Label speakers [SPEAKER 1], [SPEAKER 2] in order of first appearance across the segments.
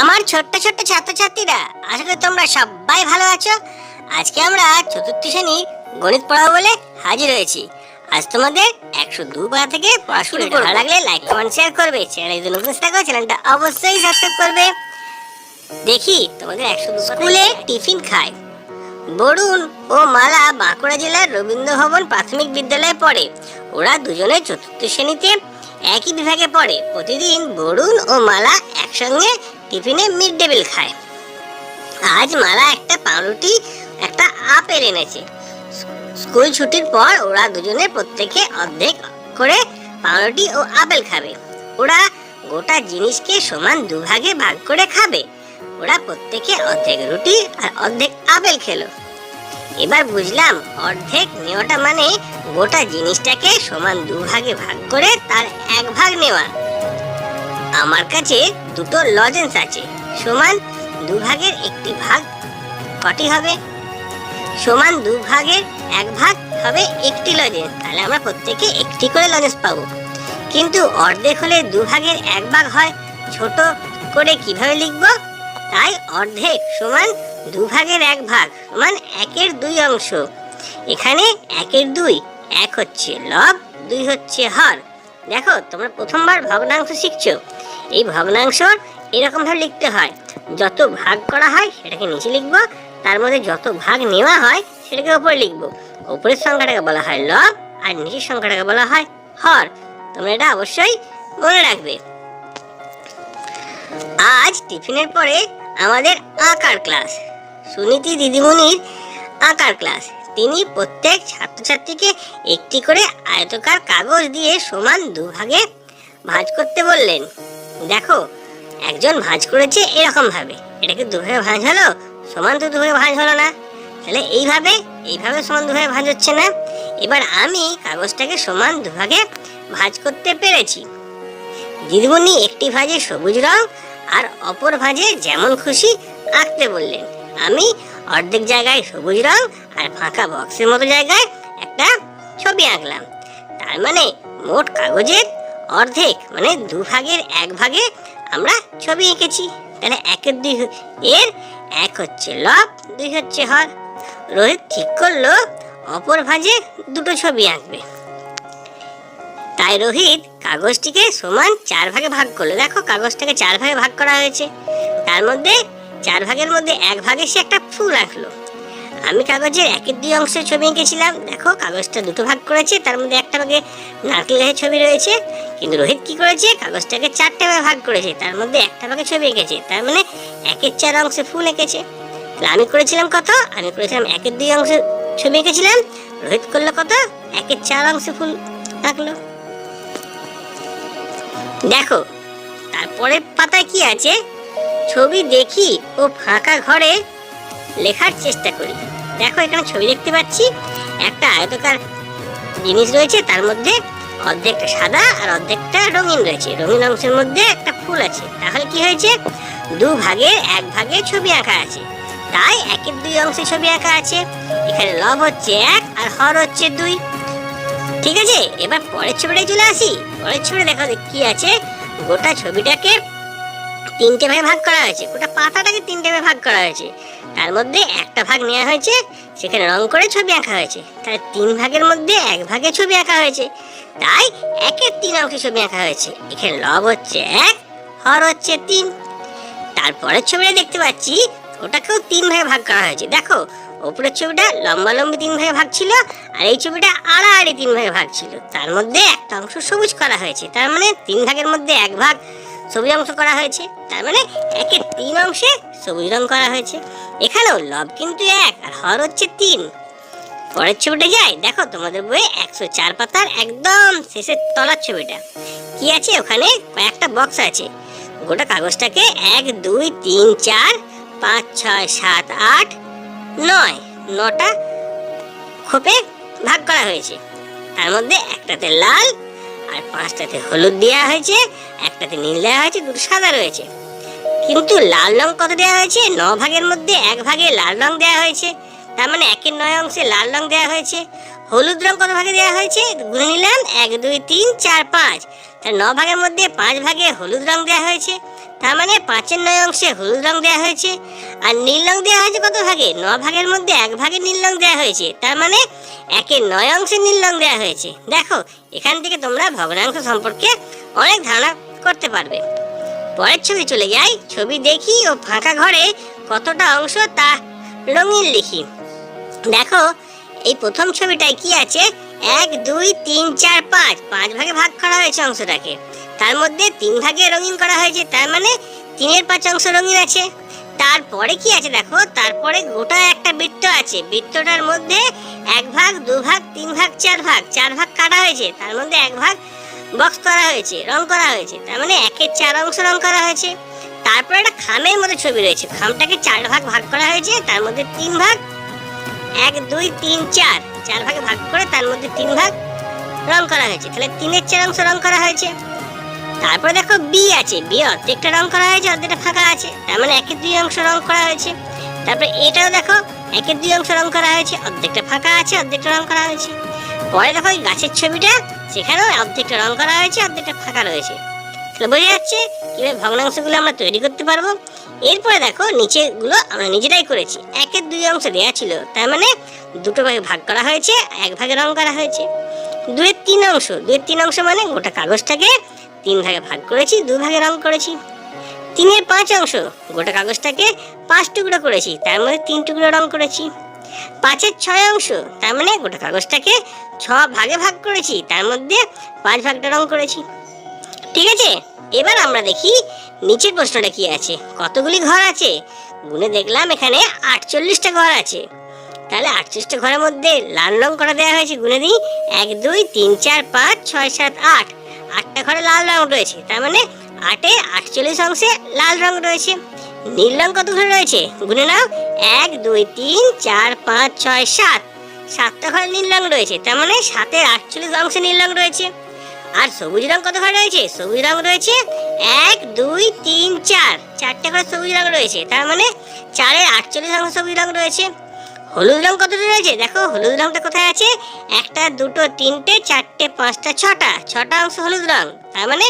[SPEAKER 1] আমার ছোট্ট ছোট্ট ছাত্রছাত্রীরা আশা করি তোমরা সবাই ভালো আছো আজকে আমরা চতুর্থ শ্রেণী গণিত পড়াবো বলে হাজির হয়েছি আজ তোমাদের একশো দু পাতা থেকে পড়াশুনো ভালো লাগলে লাইক কমেন্ট শেয়ার করবে চ্যানেলে যদি নতুন থাকো চ্যানেলটা অবশ্যই সাবস্ক্রাইব করবে দেখি তোমাদের একশো দু স্কুলে টিফিন খায় বরুণ ও মালা বাঁকুড়া জেলার রবীন্দ্র ভবন প্রাথমিক বিদ্যালয়ে পড়ে ওরা দুজনে চতুর্থ শ্রেণীতে একই বিভাগে পড়ে প্রতিদিন বরুণ ও মালা একসঙ্গে টিফিনে মিড ডে মিল খায় আজ মালা একটা পাউরুটি একটা আপেল এনেছে স্কুল ছুটির পর ওরা দুজনে প্রত্যেকে অর্ধেক করে পাউরুটি ও আপেল খাবে ওরা গোটা জিনিসকে সমান দুভাগে ভাগ করে খাবে ওরা প্রত্যেকে অর্ধেক রুটি আর অর্ধেক আপেল খেলো এবার বুঝলাম অর্ধেক নেওয়াটা মানে গোটা জিনিসটাকে সমান দুভাগে ভাগ করে তার এক ভাগ নেওয়া আমার কাছে দুটো লজেন্স আছে সমান দুভাগের একটি ভাগ কটি হবে সমান দুভাগের এক ভাগ হবে একটি লজেন্স তাহলে আমরা প্রত্যেকে একটি করে লজেন্স পাবো কিন্তু অর্ধেক হলে দুভাগের এক ভাগ হয় ছোট করে কিভাবে লিখব তাই অর্ধেক সমান দুভাগের এক ভাগ সমান একের দুই অংশ এখানে একের দুই এক হচ্ছে লব দুই হচ্ছে হর দেখো তোমরা প্রথমবার ভগ্নাংশ শিখছো এই এরকম এরকমভাবে লিখতে হয় যত ভাগ করা হয় সেটাকে নিচে লিখব তার মধ্যে যত ভাগ নেওয়া হয় সেটাকে উপরে লিখব ওপরের সংখ্যাটাকে বলা হয় লব আর নিচের সংখ্যাটাকে বলা হয় হর তোমরা এটা অবশ্যই মনে রাখবে আজ টিফিনের পরে আমাদের আঁকার ক্লাস সুনীতি দিদিমণির আঁকার ক্লাস তিনি প্রত্যেক ছাত্রছাত্রীকে একটি করে আয়তকার কাগজ দিয়ে সমান দুভাগে ভাজ করতে বললেন দেখো একজন ভাঁজ করেছে এরকম ভাবে এটাকে দুভাবে ভাঁজ হলো সমান তো দুভাবে ভাঁজ হলো না তাহলে এইভাবে এইভাবে সমান দুভাবে ভাঁজ হচ্ছে না এবার আমি কাগজটাকে সমান দুভাগে ভাঁজ করতে পেরেছি দিদিমণি একটি ভাঁজে সবুজ রং আর অপর ভাঁজে যেমন খুশি আঁকতে বললেন আমি অর্ধেক জায়গায় সবুজ রং আর ফাঁকা বক্সের মতো জায়গায় একটা ছবি আঁকলাম তার মানে মোট কাগজের অর্ধেক মানে দু ভাগের এক ভাগে আমরা ছবি এঁকেছি তাহলে একের দুই এর এক হচ্ছে লব দুই হচ্ছে হর রোহিত ঠিক করলো অপর ভাজে দুটো ছবি আঁকবে তাই রোহিত কাগজটিকে সমান চার ভাগে ভাগ করলো দেখো কাগজটাকে চার ভাগে ভাগ করা হয়েছে তার মধ্যে চার ভাগের মধ্যে এক ভাগে সে একটা ফুল আঁকলো আমি কাগজের একের দুই অংশে ছবি এঁকেছিলাম দেখো কাগজটা দুটো ভাগ করেছে তার মধ্যে একটা ভাগে নারকেল গাছের ছবি রয়েছে কিন্তু রোহিত কি করেছে কাগজটাকে চারটে ভাগে ভাগ করেছে তার মধ্যে একটা ভাগে ছবি এঁকেছে তার মানে একের চার অংশে ফুল এঁকেছে তাহলে আমি করেছিলাম কত আমি করেছিলাম একের দুই অংশে ছবি এঁকেছিলাম রোহিত করলো কত একের চার অংশে ফুল থাকলো দেখো তারপরে পাতায় কি আছে ছবি দেখি ও ফাঁকা ঘরে লেখার চেষ্টা করি দেখো এখানে ছবি দেখতে পাচ্ছি একটা আয়তকার জিনিস রয়েছে তার মধ্যে অর্ধেকটা সাদা আর অর্ধেকটা রঙিন রয়েছে রঙিন অংশের মধ্যে একটা ফুল আছে তাহলে কি হয়েছে দু ভাগের এক ভাগে ছবি আঁকা আছে তাই একের দুই অংশে ছবি আঁকা আছে এখানে লব হচ্ছে এক আর হর হচ্ছে দুই ঠিক আছে এবার পরের ছবিটাই চলে আসি পরের ছবিটা দেখা কি আছে গোটা ছবিটাকে তিনটে ভাগে ভাগ করা হয়েছে গোটা পাতাটাকে তিনটে ভাগে ভাগ করা হয়েছে তার মধ্যে একটা ভাগ নেওয়া হয়েছে সেখানে রং করে ছবি আঁকা হয়েছে তার তিন ভাগের মধ্যে এক ভাগে ছবি আঁকা হয়েছে তাই একের তিন অংশে ছবি আঁকা হয়েছে এখানে লব হচ্ছে এক হর হচ্ছে তিন তারপরের ছবিটা দেখতে পাচ্ছি ওটাকেও তিন ভাগে ভাগ করা হয়েছে দেখো ওপরের ছবিটা লম্বা লম্বি তিন ভাগে ভাগ ছিল আর এই ছবিটা আড়াআড়ি তিন ভাগে ভাগ ছিল তার মধ্যে একটা অংশ সবুজ করা হয়েছে তার মানে তিন ভাগের মধ্যে এক ভাগ সবুজ অংশ করা হয়েছে তার মানে একে তিন অংশে সবুজ রং করা হয়েছে এখানেও লব কিন্তু এক আর হর হচ্ছে তিন পরের ছবিটা যাই দেখো তোমাদের বইয়ে একশো চার পাতার একদম শেষের তলার ছবিটা কি আছে ওখানে কয়েকটা বক্স আছে গোটা কাগজটাকে এক দুই তিন চার পাঁচ ছয় সাত আট নয় নটা খোপে ভাগ করা হয়েছে তার মধ্যে একটাতে লাল আর পাঁচটাতে হলুদ দেওয়া হয়েছে একটাতে নীল দেওয়া হয়েছে দুটো সাদা রয়েছে কিন্তু লাল রং কত দেওয়া হয়েছে ন ভাগের মধ্যে এক ভাগে লাল রং দেওয়া হয়েছে তার মানে একের নয় অংশে লাল রং দেওয়া হয়েছে হলুদ রং কত ভাগে দেওয়া হয়েছে গুনে নিলাম এক দুই তিন চার পাঁচ তার ন ভাগের মধ্যে পাঁচ ভাগে হলুদ রং দেওয়া হয়েছে তার মানে পাঁচের নয় অংশে হলুদ রং দেওয়া হয়েছে আর নীল রং দেওয়া হয়েছে কত ভাগে ন ভাগের মধ্যে এক ভাগে নীল রং দেওয়া হয়েছে তার মানে একের নয় অংশে নীল রং দেওয়া হয়েছে দেখো এখান থেকে তোমরা ভগ্নাংশ সম্পর্কে অনেক ধারণা করতে পারবে পরের ছবি চলে যাই ছবি দেখি ও ফাঁকা ঘরে কতটা অংশ তা রঙিন লিখি দেখো এই প্রথম ছবিটায় কি আছে এক দুই তিন চার পাঁচ পাঁচ ভাগে ভাগ করা হয়েছে অংশটাকে তার মধ্যে তিন ভাগে রঙিন করা হয়েছে তার মানে তিনের পাঁচ অংশ রঙিন আছে তারপরে কি আছে দেখো তারপরে গোটা একটা বৃত্ত আছে বৃত্তটার মধ্যে এক ভাগ দু ভাগ তিন ভাগ চার ভাগ চার ভাগ কাটা হয়েছে তার মধ্যে এক ভাগ বক্স করা হয়েছে রং করা হয়েছে তার মানে একের চার অংশ রং করা হয়েছে তারপরে একটা খামের মধ্যে ছবি রয়েছে খামটাকে চার ভাগ ভাগ করা হয়েছে তার মধ্যে তিন ভাগ এক দুই তিন চার চার ভাগে ভাগ করে তার মধ্যে তিন ভাগ রং করা হয়েছে তাহলে তিনের চার অংশ রং করা হয়েছে তারপরে দেখো বি আছে বি অর্ধেকটা রং করা হয়েছে অর্ধেকটা ফাঁকা আছে তার মানে একের দুই অংশ রং করা হয়েছে তারপরে এটাও দেখো একের দুই অংশ রং করা হয়েছে অর্ধেকটা ফাঁকা আছে অর্ধেকটা রং করা হয়েছে পরে দেখো গাছের ছবিটা সেখানেও অর্ধেকটা রং করা হয়েছে অর্ধেকটা ফাঁকা রয়েছে তাহলে বোঝা যাচ্ছে কীভাবে ভগ্নাংশগুলো আমরা তৈরি করতে পারবো এরপরে দেখো নিচেগুলো আমরা নিজেরাই করেছি একের দুই অংশ দেওয়া ছিল তার মানে দুটো ভাগে ভাগ করা হয়েছে এক ভাগে রং করা হয়েছে দুয়ের তিন অংশ দুয়ের তিন অংশ মানে গোটা কাগজটাকে তিন ভাগে ভাগ করেছি দু ভাগে রং করেছি তিনের পাঁচ অংশ গোটা কাগজটাকে পাঁচ টুকরো করেছি তার মধ্যে তিন টুকরো রং করেছি পাঁচের ছয় অংশ তার মানে গোটা কাগজটাকে ছ ভাগে ভাগ করেছি তার মধ্যে পাঁচ ভাগটা রং করেছি ঠিক আছে এবার আমরা দেখি নিচের প্রশ্নটা কি আছে কতগুলি ঘর আছে গুনে দেখলাম এখানে আটচল্লিশটা ঘর আছে তাহলে আটচল্লিশটা ঘরের মধ্যে লাল রং করা দেওয়া হয়েছে গুনে দিই এক দুই তিন চার পাঁচ ছয় সাত আট আটটা ঘরে লাল রং রয়েছে তার মানে আটে আটচল্লিশ অংশে লাল রং রয়েছে নীল রং কত ঘরে রয়েছে গুনে নাও এক দুই তিন চার পাঁচ ছয় সাত সাতটা ঘরে নীল রং রয়েছে তার মানে সাতের আটচল্লিশ অংশে নীল রং রয়েছে আর সবুজ রং কত ঘর রয়েছে সবুজ রং রয়েছে এক দুই তিন চার চারটে ঘরে সবুজ রং রয়েছে তার মানে চারের আটচল্লিশ অংশ সবুজ রং রয়েছে হলুদ রং কতটা রয়েছে দেখো হলুদ রংটা কোথায় আছে একটা দুটো তিনটে চারটে পাঁচটা ছটা ছটা অংশ হলুদ রং তার মানে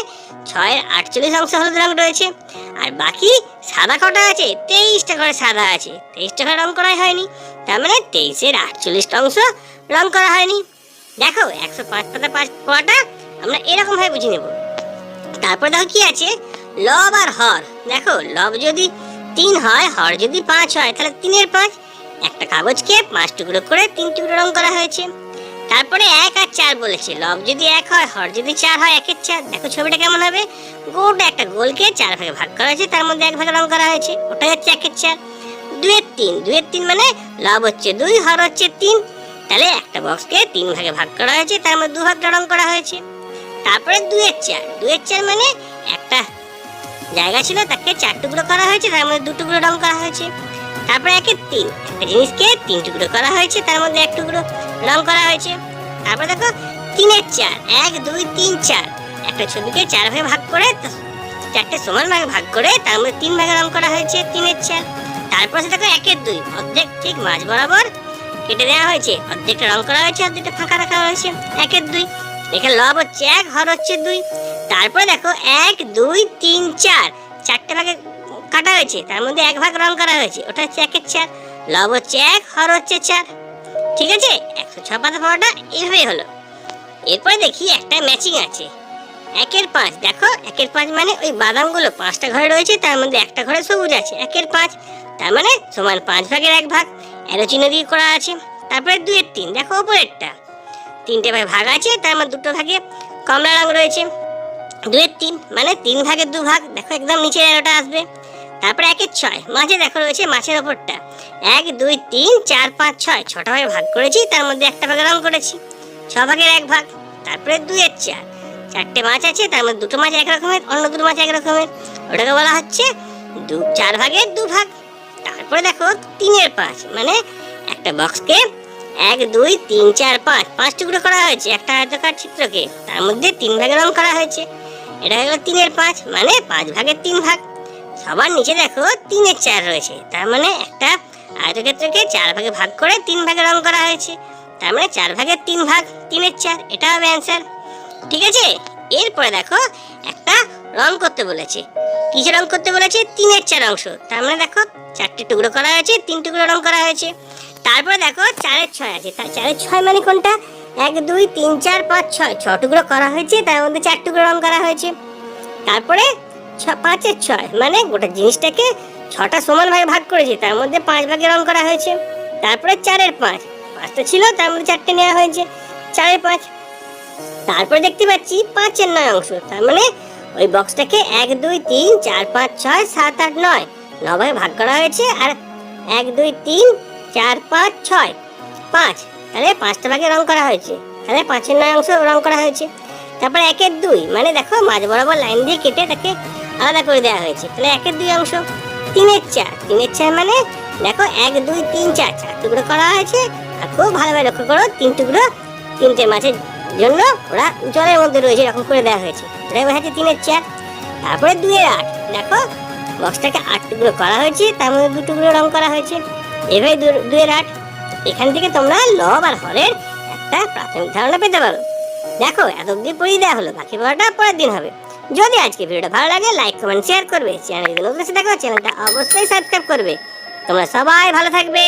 [SPEAKER 1] ছয়ের আটচল্লিশ অংশ হলুদ রং রয়েছে আর বাকি সাদা কটা আছে তেইশটা ঘরে সাদা আছে তেইশটা ঘরে রং করাই হয়নি তার মানে তেইশের আটচল্লিশটা অংশ রং করা হয়নি দেখো একশো পাঁচ পাতা পাঁচ কটা আমরা এরকমভাবে বুঝে নেব তারপর দেখো কি আছে লব আর হর দেখো লব যদি তিন হয় হর যদি পাঁচ হয় তাহলে তিনের পাঁচ একটা কাগজকে পাঁচ টুকরো করে তিন টুকরো রং করা হয়েছে তারপরে এক আর চার বলেছে লব যদি এক হয় হর যদি চার হয় একের চার দেখো ছবিটা কেমন হবে গোটা একটা গোলকে চার ভাগে ভাগ করা হয়েছে তার মধ্যে এক ভাগে রং করা হয়েছে ওটা হচ্ছে একের চার দুয়ের তিন দুয়ের তিন মানে লব হচ্ছে দুই হর হচ্ছে তিন তাহলে একটা বক্সকে তিন ভাগে ভাগ করা হয়েছে তার মধ্যে দু ভাগটা রং করা হয়েছে তারপরে দুয়ের চার দুয়ের চার মানে একটা জায়গা ছিল তাকে চার টুকরো করা হয়েছে তার মধ্যে দু টুকরো রং করা হয়েছে তারপরে একে তিন একটা জিনিসকে তিন টুকরো করা হয়েছে তার মধ্যে এক টুকরো রং করা হয়েছে তারপরে দেখো তিনের চার এক দুই তিন চার একটা ছবিকে চার ভাগে ভাগ করে চারটে সমান ভাগে ভাগ করে তার মধ্যে তিন ভাগে রং করা হয়েছে তিনের চার তারপর দেখো একের দুই অর্ধেক ঠিক মাঝ বরাবর কেটে দেওয়া হয়েছে অর্ধেকটা রং করা হয়েছে অর্ধেকটা ফাঁকা রাখা হয়েছে একের দুই দেখে লব হচ্ছে এক হর হচ্ছে দুই তারপরে দেখো এক দুই তিন চার চারটে ভাগে কাটা হয়েছে তার মধ্যে এক ভাগ রং করা হয়েছে ওটা হচ্ছে একের চার লব হচ্ছে এক হর হচ্ছে চার ঠিক আছে একশো ছ পাতা পড়াটা এইভাবেই হলো এরপরে দেখি একটা ম্যাচিং আছে একের পাঁচ দেখো একের পাঁচ মানে ওই বাদামগুলো পাঁচটা ঘরে রয়েছে তার মধ্যে একটা ঘরে সবুজ আছে একের পাঁচ তার মানে সমান পাঁচ ভাগের এক ভাগ অ্যারো চিহ্ন দিয়ে করা আছে তারপরে দুয়ের তিন দেখো ওপরেরটা তিনটে ভাগে ভাগ আছে তার মধ্যে মানে দুটো ভাগে কমলা রং রয়েছে দুয়ের তিন মানে তিন ভাগের দু ভাগ দেখো একদম নিচে এগারোটা আসবে তারপরে একের ছয় মাঝে দেখো রয়েছে মাছের ওপরটা এক দুই তিন চার পাঁচ ছয় ছটা ভাগে ভাগ করেছি তার মধ্যে একটা ভাগে রং করেছি ছ ভাগের এক ভাগ তারপরে দুয়ের চার চারটে মাছ আছে তার মধ্যে দুটো মাছ একরকমের অন্য দুটো মাছ একরকমের ওটাকে বলা হচ্ছে দু চার ভাগের দু ভাগ তারপরে দেখো তিনের পাঁচ মানে একটা বক্সকে এক দুই তিন চার পাঁচ পাঁচ টুকরো করা হয়েছে একটা আয়তকার চিত্রকে তার মধ্যে তিন ভাগের রং করা হয়েছে এটা হলো তিনের পাঁচ মানে পাঁচ ভাগের তিন ভাগ সবার নিচে দেখো তিনের চার রয়েছে তার মানে একটা আয়তক্ষেত্রকে চার ভাগে ভাগ করে তিন ভাগে রং করা হয়েছে তার মানে চার ভাগের তিন ভাগ তিনের চার এটা হবে অ্যান্সার ঠিক আছে এরপরে দেখো একটা রং করতে বলেছে কিছু রং করতে বলেছে তিনের চার অংশ তার মানে দেখো চারটে টুকরো করা হয়েছে তিন টুকরো রং করা হয়েছে তারপর দেখো চারের ছয় আছে তার চারের ছয় মানে কোনটা এক দুই তিন চার পাঁচ ছয় ছ টুকরো করা হয়েছে তার মধ্যে চার টুকরো রং করা হয়েছে তারপরে ছ পাঁচের ছয় মানে গোটা জিনিসটাকে ছটা সমান ভাগে ভাগ করেছে তার মধ্যে পাঁচ ভাগে রং করা হয়েছে তারপরে চারের পাঁচ পাঁচটা ছিল তার মধ্যে চারটে নেওয়া হয়েছে চারের পাঁচ তারপরে দেখতে পাচ্ছি পাঁচের নয় অংশ তার মানে ওই বক্সটাকে এক দুই তিন চার পাঁচ ছয় সাত আট নয় নভাগে ভাগ করা হয়েছে আর এক দুই তিন চার পাঁচ ছয় পাঁচ তাহলে পাঁচটা ভাগে রং করা হয়েছে তাহলে পাঁচের নয় অংশ রং করা হয়েছে তারপরে একের দুই মানে দেখো মাঝ বরাবর লাইন দিয়ে কেটে তাকে আলাদা করে দেওয়া হয়েছে তাহলে একের দুই অংশ তিনের চার তিনের চার মানে দেখো এক দুই তিন চার চার টুকরো করা হয়েছে আর খুব ভালোভাবে লক্ষ্য করো তিন টুকরো তিনটে মাছের জন্য ওরা জলের মধ্যে রয়েছে এরকম করে দেওয়া হয়েছে এটাই হয়েছে তিনের চার তারপরে দুয়ের আট দেখো বক্সটাকে আট টুকরো করা হয়েছে তার মধ্যে দু টুকরো রং করা হয়েছে এভাবে দুয়ের হাট এখান থেকে তোমরা লব আর হরের একটা প্রাথমিক ধারণা পেতে পারো দেখো এত অব্দি পড়ে দেওয়া হলো বাকি পড়াটা পরের দিন হবে যদি আজকে ভিডিওটা ভালো লাগে লাইক কমেন্ট শেয়ার করবে চ্যানেল যদি নতুন দেখো চ্যানেলটা অবশ্যই সাবস্ক্রাইব করবে তোমরা সবাই ভালো থাকবে